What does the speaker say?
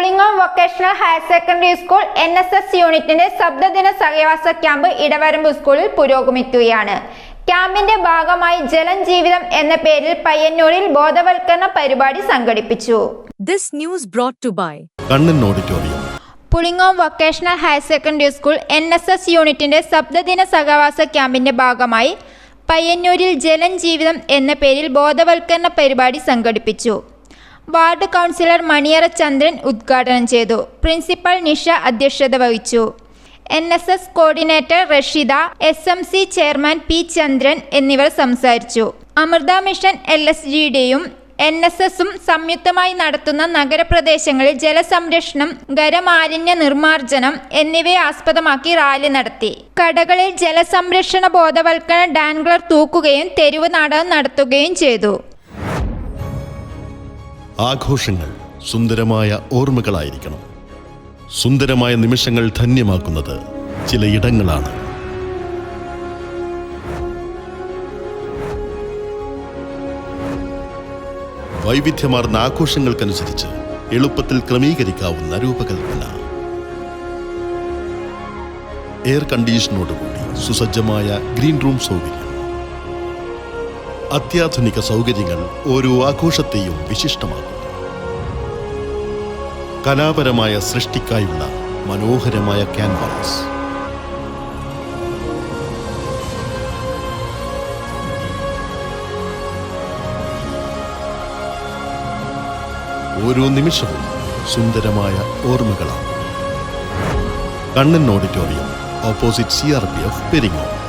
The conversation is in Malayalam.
Pulingome vocational higher secondary school N S S യൂണിറ്റിന്റെ ശബ്ദദിന സഹവാസ ക്യാമ്പ് ഇടവരമ്പ് സ്കൂളിൽ പുരോഗമിക്കുകയാണ്. ക്യാമ്പിന്റെ ഭാഗമായി ജലം ജീവിതം എന്ന പേരിൽ പയ്യന്നൂരിൽ ബോധവൽക്കരണ പരിപാടി സംഘടിപ്പിച്ചു. This news brought to by Kannan auditorium. Pulingome vocational higher secondary school N S S യൂണിറ്റിന്റെ ശബ്ദദിന സഹവാസ ക്യാമ്പിന്റെ ഭാഗമായി പയ്യന്നൂരിൽ ജലം ജീവിതം എന്ന പേരിൽ ബോധവൽക്കരണ പരിപാടി സംഘടിപ്പിച്ചു. വാർഡ് കൗൺസിലർ മണിയറ ചന്ദ്രൻ ഉദ്ഘാടനം ചെയ്തു. പ്രിൻസിപ്പൽ നിഷ അധ്യക്ഷത വഹിച്ചു. N S S coordinator Rasheeda S M C chairman P Chandran എന്നിവർ സംസാരിച്ചു. Amrutha mission L S G ഡിയും എൻ എസ് എസും സംയുക്തമായി നടത്തുന്ന നഗരപ്രദേശങ്ങളിൽ ജലസംരക്ഷണം ഖരമാലിന്യ നിർമ്മാർജനം എന്നിവയെ ആസ്പദമാക്കി റാലി നടത്തി. കടകളിൽ ജലസംരക്ഷണ ബോധവൽക്കരണ ഡാൻഗ്ലർ തൂക്കുകയും തെരുവ് നാടകം നടത്തുകയും ചെയ്തു. ആഘോഷങ്ങൾ സുന്ദരമായ ഓർമ്മകളായിരിക്കണം. സുന്ദരമായ നിമിഷങ്ങൾ ധന്യമാക്കുന്നത് ചില ഇടങ്ങളാണ്. വൈവിധ്യമാർന്ന ആഘോഷങ്ങൾക്കനുസരിച്ച് എളുപ്പത്തിൽ ക്രമീകരിക്കാവുന്ന രൂപകൽപ്പന. എയർ കണ്ടീഷനോടുകൂടി സുസജ്ജമായ ഗ്രീൻ റൂം സൗകര്യം. അത്യാധുനിക സൗകര്യങ്ങൾ ഓരോ ആഘോഷത്തെയും വിശിഷ്ടമാക്കുന്നു. കലാപരമായ സൃഷ്ടിക്കായുള്ള മനോഹരമായ ക്യാൻവാസ്. ഓരോ നിമിഷവും സുന്ദരമായ ഓർമ്മകളാണ്. Kannan auditorium opposite C R P F പെരിങ്ങോ